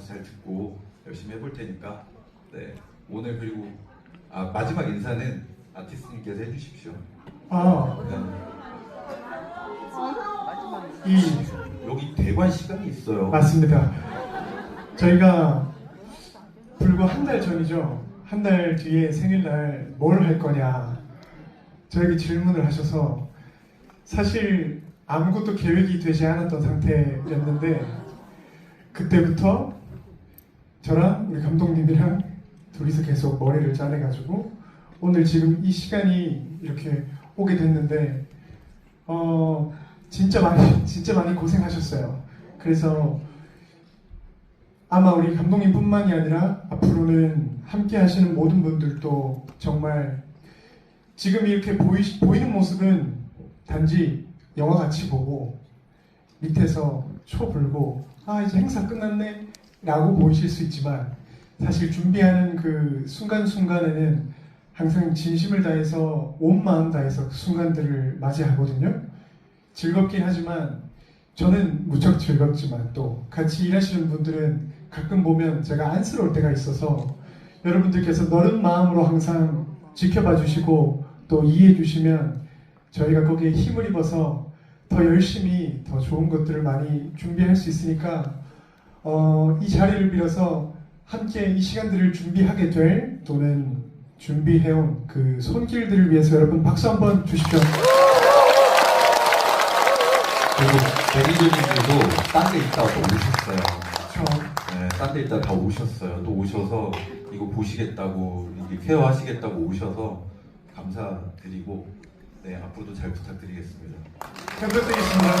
알아서 잘 듣고 열심히 해볼 테니까 네 오늘 그리고 아 마지막 인사는 아티스트님께서 해주십시오. 아, 네. 이 여기 대관 시간이 있어요. 맞습니다. 저희가 불과 한 달 전이죠. 한 달 뒤에 생일날 뭘 할 거냐 저에게 질문을 하셔서 사실 아무것도 계획이 되지 않았던 상태였는데 그때부터 저랑 우리 감독님이랑 둘이서 계속 머리를 짜내가지고 오늘 지금 이 시간이 이렇게 오게 됐는데 어 진짜 많이 진짜 많이 고생하셨어요. 그래서 아마 우리 감독님뿐만이 아니라 앞으로는 함께 하시는 모든 분들도 정말 지금 이렇게 보이, 보이는 모습은 단지 영화 같이 보고 밑에서 초 불고 아 이제 행사 끝났네 라고 보이실 수 있지만 사실 준비하는 그 순간순간에는 항상 진심을 다해서 온 마음 다해서 그 순간들을 맞이하거든요. 즐겁긴 하지만 저는 무척 즐겁지만 또 같이 일하시는 분들은 가끔 보면 제가 안쓰러울 때가 있어서 여러분들께서 너른 마음으로 항상 지켜봐 주시고 또 이해해 주시면 저희가 거기에 힘을 입어서 더 열심히 더 좋은 것들을 많이 준비할 수 있으니까 어, 이 자리를 빌어서 함께 이 시간들을 준비하게 될 또는 준비해온 그 손길들을 위해서 여러분 박수 한번 주십시오. 그리고 매니저님들도 딴 데 있다가 또 오셨어요. 저 네, 딴 데 있다가 다 오셨어요. 또 오셔서 이거 보시겠다고 이렇게 케어하시겠다고 오셔서 감사드리고 네 앞으로도 잘 부탁드리겠습니다. 잘 부탁드리겠습니다.